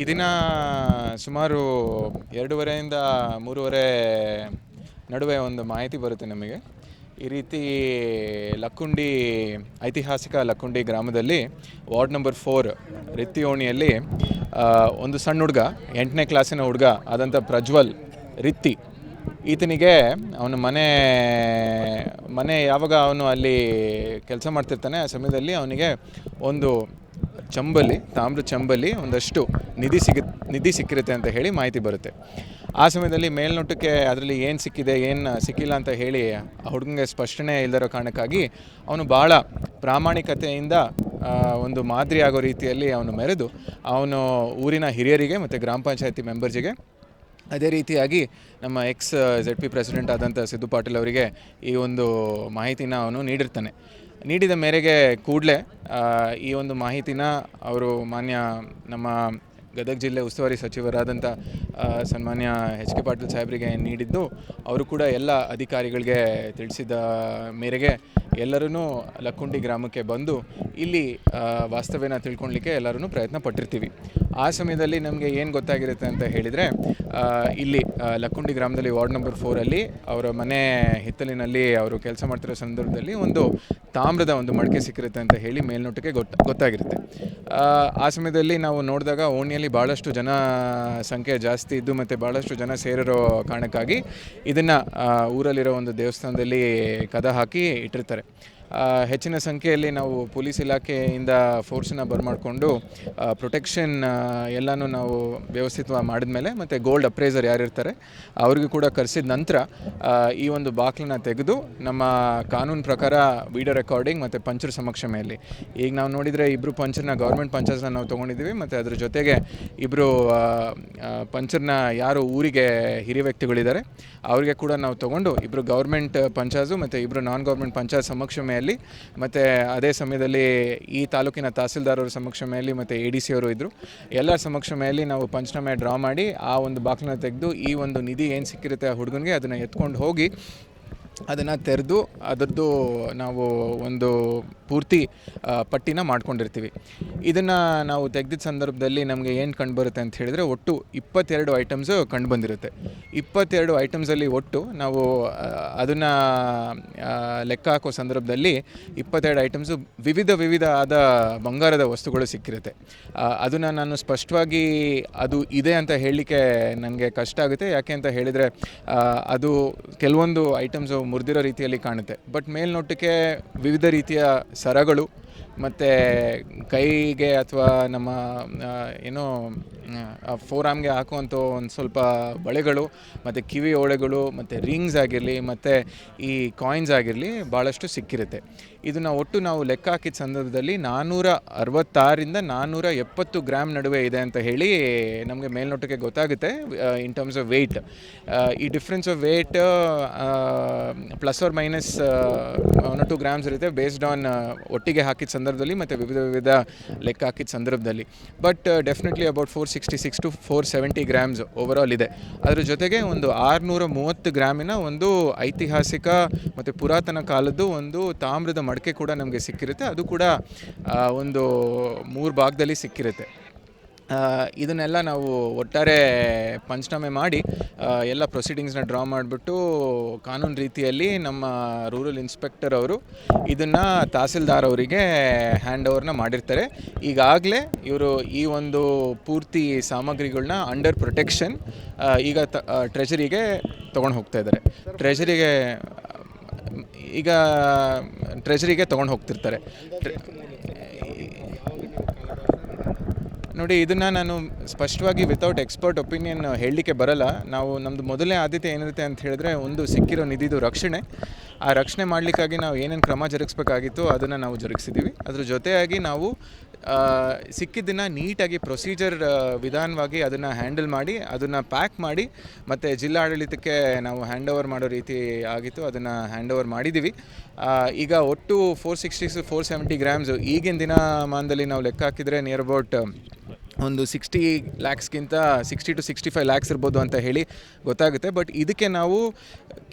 ಈ ದಿನ ಸುಮಾರು ಎರಡೂವರೆಯಿಂದ ಮೂರುವರೆ ನಡುವೆ ಒಂದು ಮಾಹಿತಿ ಬರುತ್ತೆ ನಮಗೆ. ಈ ರೀತಿ ಲಕ್ಕುಂಡಿ, ಐತಿಹಾಸಿಕ ಲಕ್ಕುಂಡಿ ಗ್ರಾಮದಲ್ಲಿ ವಾರ್ಡ್ ನಂಬರ್ ಫೋರ್ ರಿತ್ತಿಯೋಣಿಯಲ್ಲಿ ಒಂದು ಸಣ್ಣ ಹುಡುಗ, ಎಂಟನೇ ಕ್ಲಾಸಿನ ಹುಡುಗ ಆದಂಥ ಪ್ರಜ್ವಲ್ ರಿತ್ತಿ, ಈತನಿಗೆ ಅವನ ಮನೆ ಮನೆ ಯಾವಾಗ ಅವನು ಅಲ್ಲಿ ಕೆಲಸ ಮಾಡ್ತಿರ್ತಾನೆ, ಆ ಸಮಯದಲ್ಲಿ ಅವನಿಗೆ ಒಂದು ಚಂಬಲ್ಲಿ ತಾಮ್ರ ಚಂಬಲಿ ಒಂದಷ್ಟು ನಿಧಿ ಸಿಗ, ನಿಧಿ ಸಿಕ್ಕಿರುತ್ತೆ ಅಂತ ಹೇಳಿ ಮಾಹಿತಿ ಬರುತ್ತೆ. ಆ ಸಮಯದಲ್ಲಿ ಮೇಲ್ನೋಟಕ್ಕೆ ಅದರಲ್ಲಿ ಏನು ಸಿಕ್ಕಿದೆ, ಏನು ಸಿಕ್ಕಿಲ್ಲ ಅಂತ ಹೇಳಿ ಆ ಹುಡುಗನಿಗೆ ಸ್ಪಷ್ಟನೆ ಇಲ್ಲದಿರೋ ಕಾರಣಕ್ಕಾಗಿ ಅವನು ಭಾಳ ಪ್ರಾಮಾಣಿಕತೆಯಿಂದ ಒಂದು ಮಾದರಿ ಆಗೋ ರೀತಿಯಲ್ಲಿ ಅವನು ಮೆರೆದು, ಅವನು ಊರಿನ ಹಿರಿಯರಿಗೆ ಮತ್ತು ಗ್ರಾಮ ಪಂಚಾಯತಿ ಮೆಂಬರ್ಸಿಗೆ ಅದೇ ರೀತಿಯಾಗಿ ನಮ್ಮ ಎಕ್ಸ್ ಜೆಡ್ ಪಿ ಪ್ರೆಸಿಡೆಂಟ್ ಆದಂಥ ಸಿದ್ದು ಪಾಟೀಲ್ ಅವರಿಗೆ ಈ ಒಂದು ಮಾಹಿತಿನ ಅವನು ನೀಡಿರ್ತಾನೆ. ನೀಡಿದ ಮೇರೆಗೆ ಕೂಡಲೇ ಈ ಒಂದು ಮಾಹಿತಿನ ಅವರು ಮಾನ್ಯ ನಮ್ಮ ಗದಗ ಜಿಲ್ಲೆ ಉಸ್ತುವಾರಿ ಸಚಿವರಾದಂಥ ಸನ್ಮಾನ್ಯ ಎಚ್ ಕೆ ಪಾಟೀಲ್ ಸಾಹೇಬರಿಗೆ ನೀಡಿದ್ದು, ಅವರು ಕೂಡ ಎಲ್ಲ ಅಧಿಕಾರಿಗಳಿಗೆ ತಿಳಿಸಿದ ಮೇರೆಗೆ ಎಲ್ಲರೂ ಲಕ್ಕುಂಡಿ ಗ್ರಾಮಕ್ಕೆ ಬಂದು ಇಲ್ಲಿ ವಾಸ್ತವ್ಯನ ತಿಳ್ಕೊಳ್ಲಿಕ್ಕೆ ಎಲ್ಲರೂ ಪ್ರಯತ್ನ ಪಟ್ಟಿರ್ತೀವಿ. ಆ ಸಮಯದಲ್ಲಿ ನಮಗೆ ಏನು ಗೊತ್ತಾಗಿರುತ್ತೆ ಅಂತ ಹೇಳಿದರೆ ಇಲ್ಲಿ ಲಕ್ಕುಂಡಿ ಗ್ರಾಮದಲ್ಲಿ ವಾರ್ಡ್ ನಂಬರ್ ಫೋರಲ್ಲಿ ಅವರ ಮನೆ ಹಿತ್ತಲಿನಲ್ಲಿ ಅವರು ಕೆಲಸ ಮಾಡ್ತಿರೋ ಸಂದರ್ಭದಲ್ಲಿ ಒಂದು ತಾಮ್ರದ ಒಂದು ಮಡಿಕೆ ಸಿಕ್ಕಿರುತ್ತೆ ಅಂತ ಹೇಳಿ ಮೇಲ್ನೋಟಕ್ಕೆ ಗೊತ್ತ ಗೊತ್ತಾಗಿರುತ್ತೆ. ಆ, ಸಮಯದಲ್ಲಿ ನಾವು ನೋಡಿದಾಗ ಓಣಿಯಲ್ಲಿ ಭಾಳಷ್ಟು ಜನ ಸಂಖ್ಯೆ ಜಾಸ್ತಿ ಇದ್ದು ಮತ್ತು ಭಾಳಷ್ಟು ಜನ ಸೇರಿರೋ ಕಾರಣಕ್ಕಾಗಿ ಇದನ್ನು ಊರಲ್ಲಿರೋ ಒಂದು ದೇವಸ್ಥಾನದಲ್ಲಿ ಕದ ಹಾಕಿ ಇಟ್ಟಿರ್ತಾರೆ. ಹೆಚ್ಚಿನ ಸಂಖ್ಯೆಯಲ್ಲಿ ನಾವು ಪೊಲೀಸ್ ಇಲಾಖೆಯಿಂದ ಫೋರ್ಸನ್ನ ಬರ್ಮಾಡಿಕೊಂಡು ಪ್ರೊಟೆಕ್ಷನ್ ಎಲ್ಲನೂ ನಾವು ವ್ಯವಸ್ಥಿತವಾಗಿ ಮಾಡಿದ್ಮೇಲೆ ಮತ್ತು ಗೋಲ್ಡ್ ಅಪ್ರೈಸರ್ ಯಾರಿರ್ತಾರೆ, ಅವ್ರಿಗೂ ಕೂಡ ಕರೆಸಿದ ನಂತರ ಈ ಒಂದು ಬಾಕ್ಲನ್ನ ತೆಗೆದು ನಮ್ಮ ಕಾನೂನು ಪ್ರಕಾರ ವಿಡಿಯೋ ರೆಕಾರ್ಡಿಂಗ್ ಮತ್ತು ಪಂಚರ್ ಸಮಕ್ಷಮೆಯಲ್ಲಿ ಈಗ ನಾವು ನೋಡಿದರೆ ಇಬ್ಬರು ಪಂಚರ್ನ ಗೌರ್ಮೆಂಟ್ ಪಂಚರ್ಸ್ನ ನಾವು ತೊಗೊಂಡಿದ್ದೀವಿ, ಮತ್ತು ಅದ್ರ ಜೊತೆಗೆ ಇಬ್ಬರು ಪಂಚರ್ನ ಯಾರು ಊರಿಗೆ ಹಿರಿಯ ವ್ಯಕ್ತಿಗಳಿದ್ದಾರೆ, ಅವರಿಗೆ ಕೂಡ ನಾವು ತೊಗೊಂಡು ಇಬ್ಬರು ಗೌರ್ಮೆಂಟ್ ಪಂಚಾಯತು ಮತ್ತು ಇಬ್ಬರು ನಾನ್ ಗೌರ್ಮೆಂಟ್ ಪಂಚಾಯತ್ ಸಮಕ್ಷಮೆಯಲ್ಲಿ ಮತ್ತು ಅದೇ ಸಮಯದಲ್ಲಿ ಈ ತಾಲೂಕಿನ ತಹಸೀಲ್ದಾರ್ ಸಮಕ್ಷಮೆಯಲ್ಲಿ ಮತ್ತು ಎ ಡಿ ಸಿ ಅವರು ಇದ್ದರು ಎಲ್ಲರ ಸಮಕ್ಷಮೆಯಲ್ಲಿ ನಾವು ಪಂಚನಾಮೆ ಡ್ರಾ ಮಾಡಿ ಆ ಒಂದು ಬಾಕ್ಲನ್ನ ತೆಗೆದು ಈ ಒಂದು ನಿಧಿ ಏನು ಸಿಕ್ಕಿರುತ್ತೆ ಆ ಹುಡುಗನಿಗೆ ಅದನ್ನು ಎತ್ಕೊಂಡು ಹೋಗಿ ಅದನ್ನು ತೆರೆದು ಅದರದ್ದು ನಾವು ಒಂದು ಪೂರ್ತಿ ಪಟ್ಟಿನ ಮಾಡ್ಕೊಂಡಿರ್ತೀವಿ. ಇದನ್ನು ನಾವು ತೆಗೆದಿದ್ದ ಸಂದರ್ಭದಲ್ಲಿ ನಮಗೆ ಏನು ಕಂಡುಬರುತ್ತೆ ಅಂತ ಹೇಳಿದರೆ ಒಟ್ಟು ಇಪ್ಪತ್ತೆರಡು ಐಟಮ್ಸು ಕಂಡು ಬಂದಿರುತ್ತೆ. ಇಪ್ಪತ್ತೆರಡು ಐಟಮ್ಸಲ್ಲಿ ಒಟ್ಟು ನಾವು ಅದನ್ನು ಲೆಕ್ಕ ಹಾಕೋ ಸಂದರ್ಭದಲ್ಲಿ ಇಪ್ಪತ್ತೆರಡು ಐಟಮ್ಸು ವಿವಿಧ ವಿವಿಧ ಆದ ಬಂಗಾರದ ವಸ್ತುಗಳು ಸಿಕ್ಕಿರುತ್ತೆ. ಅದನ್ನು ನಾನು ಸ್ಪಷ್ಟವಾಗಿ ಅದು ಇದೆ ಅಂತ ಹೇಳಲಿಕ್ಕೆ ನನಗೆ ಕಷ್ಟ ಆಗುತ್ತೆ. ಯಾಕೆ ಅಂತ ಹೇಳಿದರೆ ಅದು ಕೆಲವೊಂದು ಐಟಮ್ಸು ಮುರಿದಿರೋ ರೀತಿಯಲ್ಲಿ ಕಾಣುತ್ತೆ. ಬಟ್ ಮೇಲ್ನೋಟಕ್ಕೆ ವಿವಿಧ ರೀತಿಯ ಸರಗಳು ಮತ್ತು ಕೈಗೆ ಅಥವಾ ನಮ್ಮ ಏನು ಏನೋ ಫೋರ್ ಆಮ್ಗೆ ಹಾಕುವಂಥ ಒಂದು ಸ್ವಲ್ಪ ಬಳೆಗಳು, ಮತ್ತು ಕಿವಿ ಓಳೆಗಳು, ಮತ್ತು ರಿಂಗ್ಸ್ ಆಗಿರಲಿ, ಮತ್ತು ಈ ಕಾಯಿನ್ಸ್ ಆಗಿರಲಿ ಭಾಳಷ್ಟು ಸಿಕ್ಕಿರುತ್ತೆ. ಇದನ್ನು ಒಟ್ಟು ನಾವು ಲೆಕ್ಕ ಹಾಕಿದ ಸಂದರ್ಭದಲ್ಲಿ ನಾನ್ನೂರ ಅರವತ್ತಾರಿಂದ ನಾನ್ನೂರ ಎಪ್ಪತ್ತು ಗ್ರಾಮ್ ನಡುವೆ ಇದೆ ಅಂತ ಹೇಳಿ ನಮಗೆ ಮೇಲ್ನೋಟಕ್ಕೆ ಗೊತ್ತಾಗುತ್ತೆ ಇನ್ ಟರ್ಮ್ಸ್ ಆಫ್ ವೆಯ್ಟ್ ಈ difference of weight plus or minus one two grams ಇರುತ್ತೆ ಬೇಸ್ಡ್ ಆನ್ ಒಟ್ಟಿಗೆ ಹಾಕಿದ ಸಂದರ್ಭದಲ್ಲಿ ಮತ್ತು ವಿವಿಧ ವಿವಿಧ ಲೆಕ್ಕ ಹಾಕಿದ ಸಂದರ್ಭದಲ್ಲಿ. But definitely about four sixty six two four seventy grams over ಇದೆ. ಅದರ ಜೊತೆಗೆ ಒಂದು ಆರುನೂರ ಮೂವತ್ತು ಗ್ರಾಮಿನ ಒಂದು ಐತಿಹಾಸಿಕ ಮತ್ತು ಪುರಾತನ ಕಾಲದ್ದು ಒಂದು ತಾಮ್ರದ ಮಡಕೆ ಕೂಡ ನಮಗೆ ಸಿಕ್ಕಿರುತ್ತೆ. ಅದು ಕೂಡ ಒಂದು ಮೂರು ಭಾಗದಲ್ಲಿ ಸಿಕ್ಕಿರುತ್ತೆ. ಇದನ್ನೆಲ್ಲ ನಾವು ಒಟ್ಟಾರೆ ಪಂಚನಾಮೆ ಮಾಡಿ ಎಲ್ಲ ಪ್ರೊಸೀಡಿಂಗ್ಸ್ನ ಡ್ರಾ ಮಾಡಿಬಿಟ್ಟು ಕಾನೂನು ರೀತಿಯಲ್ಲಿ ನಮ್ಮ ರೂರಲ್ ಇನ್ಸ್ಪೆಕ್ಟರ್ ಅವರು ಇದನ್ನು ತಹಸೀಲ್ದಾರ್ ಅವರಿಗೆ ಹ್ಯಾಂಡ್ ಓವರ್ನ ಮಾಡಿರ್ತಾರೆ. ಈಗಾಗಲೇ ಇವರು ಈ ಒಂದು ಪೂರ್ತಿ ಸಾಮಗ್ರಿಗಳನ್ನ ಅಂಡರ್ ಪ್ರೊಟೆಕ್ಷನ್ ಈಗ ತ ಟ್ರೆಜರಿಗೆ ತೊಗೊಂಡು ಹೋಗ್ತಾ ಇದ್ದಾರೆ. ಟ್ರೆಜರಿಗೆ ಈಗ ಟ್ರೆಜರಿಗೆ ತೊಗೊಂಡು ಹೋಗ್ತಿರ್ತಾರೆ. ನೋಡಿ, ಇದನ್ನು ನಾನು ಸ್ಪಷ್ಟವಾಗಿ ವಿತೌಟ್ ಎಕ್ಸ್ಪರ್ಟ್ ಒಪಿನಿಯನ್ ಹೇಳಲಿಕ್ಕೆ ಬರಲ್ಲ. ನಾವು ನಮ್ಮದು ಮೊದಲೇ ಆದ್ಯತೆ ಏನಿರುತ್ತೆ ಅಂತ ಹೇಳಿದ್ರೆ, ಒಂದು ಸಿಕ್ಕಿರೋ ನಿಧಿದು ರಕ್ಷಣೆ. ಆ ರಕ್ಷಣೆ ಮಾಡಲಿಕ್ಕಾಗಿ ನಾವು ಏನೇನು ಕ್ರಮ ಜರುಗಿಸ್ಬೇಕಾಗಿತ್ತು ಅದನ್ನು ನಾವು ಜರುಗಿಸಿದ್ದೀವಿ ಅದ್ರ ಜೊತೆಯಾಗಿ ನಾವು ಸಿಕ್ಕಿದ್ದನ್ನು ನೀಟಾಗಿ ಪ್ರೊಸೀಜರ್ ವಿಧಾನವಾಗಿ ಅದನ್ನು ಹ್ಯಾಂಡಲ್ ಮಾಡಿ, ಅದನ್ನು ಪ್ಯಾಕ್ ಮಾಡಿ, ಮತ್ತು ಜಿಲ್ಲಾಡಳಿತಕ್ಕೆ ನಾವು ಹ್ಯಾಂಡ್ ಓವರ್ ಮಾಡೋ ರೀತಿ ಆಗಿತ್ತು, ಅದನ್ನು ಹ್ಯಾಂಡ್ ಓವರ್ ಮಾಡಿದ್ದೀವಿ ಈಗ ಒಟ್ಟು four sixty four seventy grams ಈಗಿನ ದಿನಮಾನದಲ್ಲಿ ನಾವು ಲೆಕ್ಕ ಹಾಕಿದರೆ ನಿಯರ್ ಅಬೌಟ್ ಒಂದು sixty ಲ್ಯಾಕ್ಸ್ಗಿಂತ sixty two sixty five lakhs ಇರ್ಬೋದು ಅಂತ ಹೇಳಿ ಗೊತ್ತಾಗುತ್ತೆ. ಬಟ್ ಇದಕ್ಕೆ ನಾವು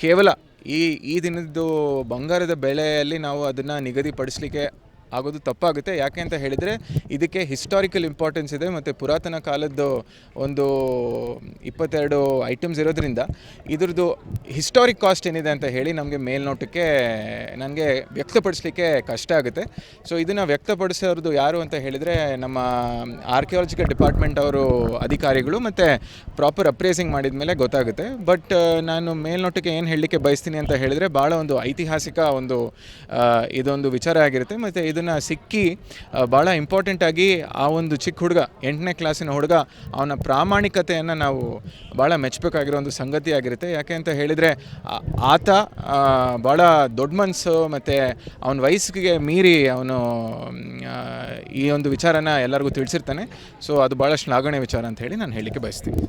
ಕೇವಲ ಈ ಈ ದಿನದ್ದು ಬಂಗಾರದ ಬೆಲೆಯಲ್ಲಿ ನಾವು ಅದನ್ನು ನಿಗದಿಪಡಿಸಲಿಕ್ಕೆ ಆಗೋದು ತಪ್ಪಾಗುತ್ತೆ. ಯಾಕೆ ಅಂತ ಹೇಳಿದರೆ ಇದಕ್ಕೆ ಹಿಸ್ಟಾರಿಕಲ್ ಇಂಪಾರ್ಟೆನ್ಸ್ ಇದೆ ಮತ್ತು ಪುರಾತನ ಕಾಲದ್ದು ಒಂದು ಇಪ್ಪತ್ತೆರಡು ಐಟಮ್ಸ್ ಇರೋದ್ರಿಂದ ಇದ್ರದ್ದು ಹಿಸ್ಟಾರಿಕ್ ಕಾಸ್ಟ್ ಏನಿದೆ ಅಂತ ಹೇಳಿ ನಮಗೆ ಮೇಲ್ನೋಟಕ್ಕೆ ನನಗೆ ವ್ಯಕ್ತಪಡಿಸಲಿಕ್ಕೆ ಕಷ್ಟ ಆಗುತ್ತೆ. ಸೊ ಇದನ್ನು ವ್ಯಕ್ತಪಡಿಸೋರ್ದು ಯಾರು ಅಂತ ಹೇಳಿದರೆ ನಮ್ಮ ಆರ್ಕಿಯಾಲಜಿಕಲ್ ಡಿಪಾರ್ಟ್ಮೆಂಟ್ ಅವರು ಅಧಿಕಾರಿಗಳು ಮತ್ತು ಪ್ರಾಪರ್ ಅಪ್ರೇಸಿಂಗ್ ಮಾಡಿದ ಮೇಲೆ ಗೊತ್ತಾಗುತ್ತೆ. ಬಟ್ ನಾನು ಮೇಲ್ನೋಟಕ್ಕೆ ಏನು ಹೇಳಲಿಕ್ಕೆ ಬಯಸ್ತೀನಿ ಅಂತ ಹೇಳಿದರೆ ಭಾಳ ಒಂದು ಐತಿಹಾಸಿಕ ಒಂದು ಇದೊಂದು ವಿಚಾರ ಆಗಿರುತ್ತೆ. ಮತ್ತು ಇದನ್ನು ಸಿಕ್ಕಿ ಆ, ಭಾಳ ಇಂಪಾರ್ಟೆಂಟಾಗಿ ಆ ಒಂದು ಚಿಕ್ಕ ಹುಡುಗ ಎಂಟನೇ ಕ್ಲಾಸಿನ ಹುಡುಗ ಅವನ ಪ್ರಾಮಾಣಿಕತೆಯನ್ನು ನಾವು ಭಾಳ ಮೆಚ್ಚಬೇಕಾಗಿರೋ ಒಂದು ಸಂಗತಿ ಆಗಿರುತ್ತೆ. ಯಾಕೆ ಅಂತ ಹೇಳಿದರೆ ಆತ ಭಾಳ ದೊಡ್ಡ ಮನಸ್ಸು ಮತ್ತು ಅವನ ವಯಸ್ಸಿಗೆ ಮೀರಿ ಅವನು ಈ ಒಂದು ವಿಚಾರನ ಎಲ್ಲರಿಗೂ ತಿಳಿಸಿರ್ತಾನೆ. ಸೊ ಅದು ಭಾಳ ಶ್ಲಾಘನೆ ವಿಚಾರ ಅಂತ ಹೇಳಿ ನಾನು ಹೇಳಲಿಕ್ಕೆ ಬಯಸ್ತೀನಿ.